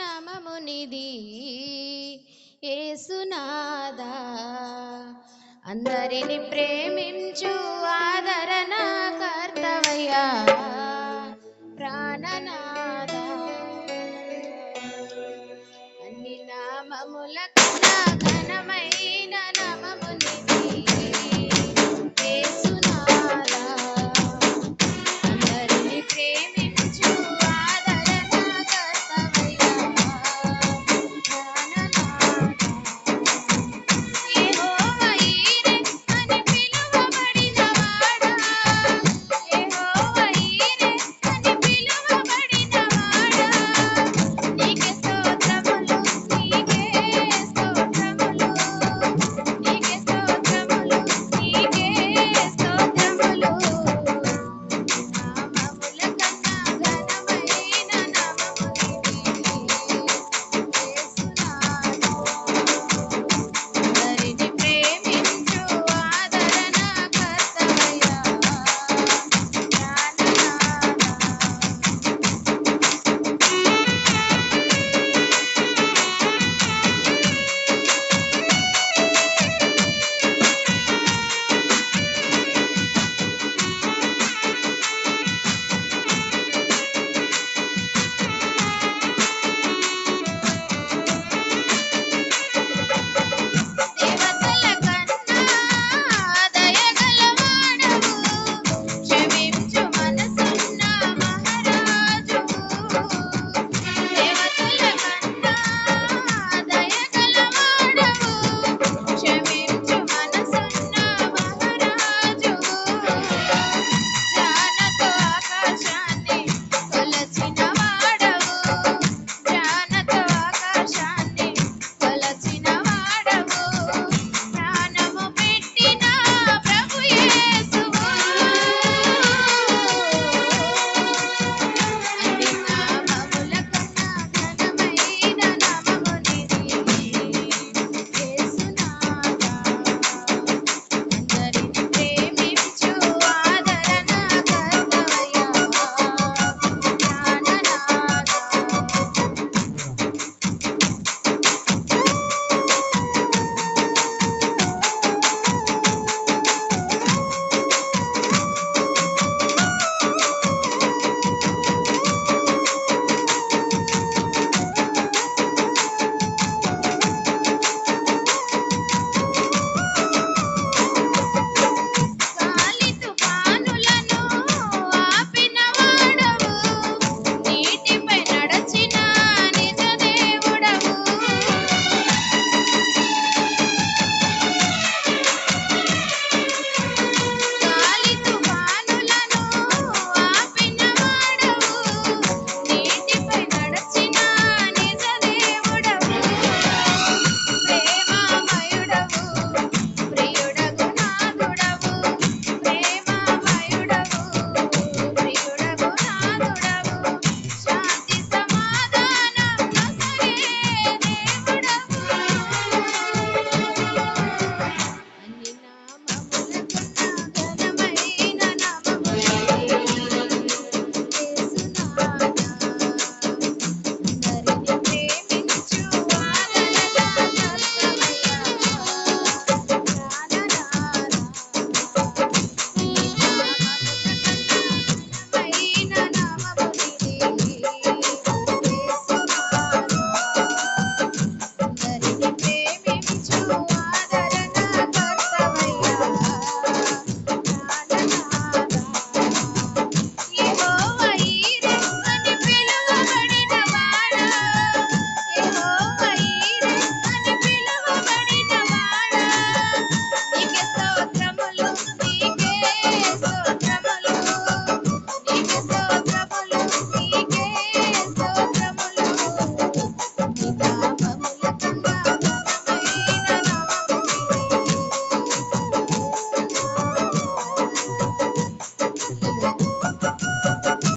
నామమునిది ఏసునాదా అందరిని ప్రేమించు ఆదరణ కర్తవయ్యా. ప్రాణనాద అన్ని నామముల కన్నా ఘనమై